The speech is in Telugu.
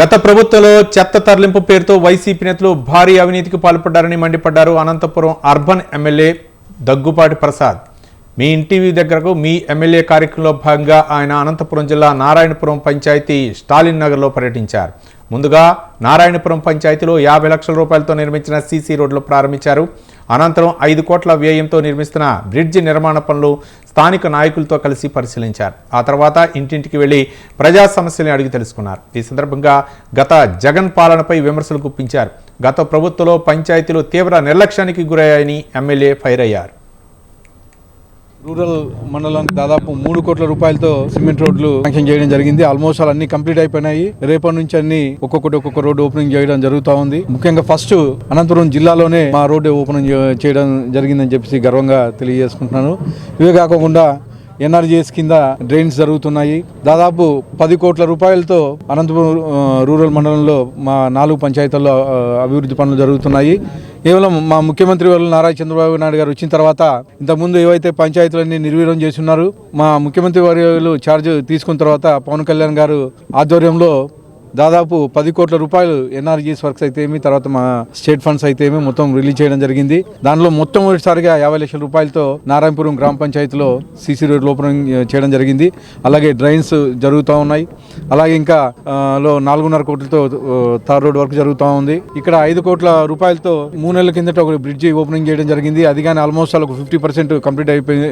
గత ప్రభుత్వంలో చెత్త తరలింపు పేరుతో వైసీపీ నేతలు భారీ అవినీతికి పాల్పడ్డారని మండిపడ్డారు అనంతపురం అర్బన్ ఎమ్మెల్యే దగ్గుపాటి ప్రసాద్. మీ ఇంటి దగ్గరకు మీ ఎమ్మెల్యే కార్యక్రమంలో భాగంగా ఆయన అనంతపురం జిల్లా నారాయణపురం పంచాయతీ స్టాలిన్ నగర్లో పర్యటించారు. ముందుగా నారాయణపురం పంచాయతీలో యాభై లక్షల రూపాయలతో నిర్మించిన సీసీ రోడ్లు ప్రారంభించారు. అనంతరం ఐదు కోట్ల వ్యయంతో నిర్మిస్తున్న బ్రిడ్జి నిర్మాణ పనులు స్థానిక నాయకులతో కలిసి పరిశీలించారు. ఆ తర్వాత ఇంటింటికి వెళ్ళి ప్రజా సమస్యలను అడిగి తెలుసుకున్నారు. ఈ సందర్భంగా గత జగన్ పాలనపై విమర్శలు గుప్పించారు. గత ప్రభుత్వంలో పంచాయతీలు తీవ్ర నిర్లక్ష్యానికి గురయ్యాయని ఎమ్మెల్యే ఫైర్ అయ్యారు. రూరల్ మండలానికి దాదాపు మూడు కోట్ల రూపాయలతో సిమెంట్ రోడ్లు శాంక్షన్ చేయడం జరిగింది. ఆల్మోస్ట్ అన్ని కంప్లీట్ అయిపోయినాయి. రేపటి నుంచి అన్ని ఒక్కొక్కటి ఒక్కొక్క రోడ్డు ఓపెనింగ్ చేయడం జరుగుతూ ఉంది. ముఖ్యంగా ఫస్ట్ అనంతపురం జిల్లాలోనే మా రోడ్డు ఓపెనింగ్ చేయడం జరిగిందని చెప్పేసి గర్వంగా తెలియజేసుకుంటున్నాను. ఇవే కాకుండా ఎన్ఆర్జీఎస్ కింద డ్రైన్స్ జరుగుతున్నాయి. దాదాపు పది కోట్ల రూపాయలతో అనంతపురం రూరల్ మండలంలో మా నాలుగు పంచాయతీల్లో అభివృద్ధి పనులు జరుగుతున్నాయి. కేవలం మా ముఖ్యమంత్రి వర్లు నారా చంద్రబాబు నాయుడు గారు వచ్చిన తర్వాత ఇంతకుముందు ఏవైతే పంచాయతీలన్నీ నిర్వీర్యం చేస్తున్నారు మా ముఖ్యమంత్రి వర్యులు ఛార్జ్ తీసుకున్న తర్వాత పవన్ కళ్యాణ్ గారు ఆధ్వర్యంలో దాదాపు పది కోట్ల రూపాయలు ఎన్ఆర్జీస్ వర్క్స్ అయితే ఏమి తర్వాత మా స్టేట్ ఫండ్స్ అయితే ఏమి మొత్తం రిలీజ్ చేయడం జరిగింది. దానిలో మొట్టమొదటిసారిగా యాభై లక్షల రూపాయలతో నారాయణపురం గ్రామ పంచాయతీలో సీసీ రోడ్లు ఓపెనింగ్ చేయడం జరిగింది. అలాగే డ్రైన్స్ జరుగుతూ ఉన్నాయి. అలాగే ఇంకా లో నాలుగున్నర కోట్లతో థార్ తార్ రోడ్ వర్క్ జరుగుతూ ఉంది. ఇక్కడ ఐదు కోట్ల రూపాయలతో మూడు నెలల కిందట ఒక బ్రిడ్జి ఓపెనింగ్ చేయడం జరిగింది. అది కానీ ఆల్మోస్ట్ ఒక ఫిఫ్టీ పర్సెంట్ కంప్లీట్ అయిపోయింది.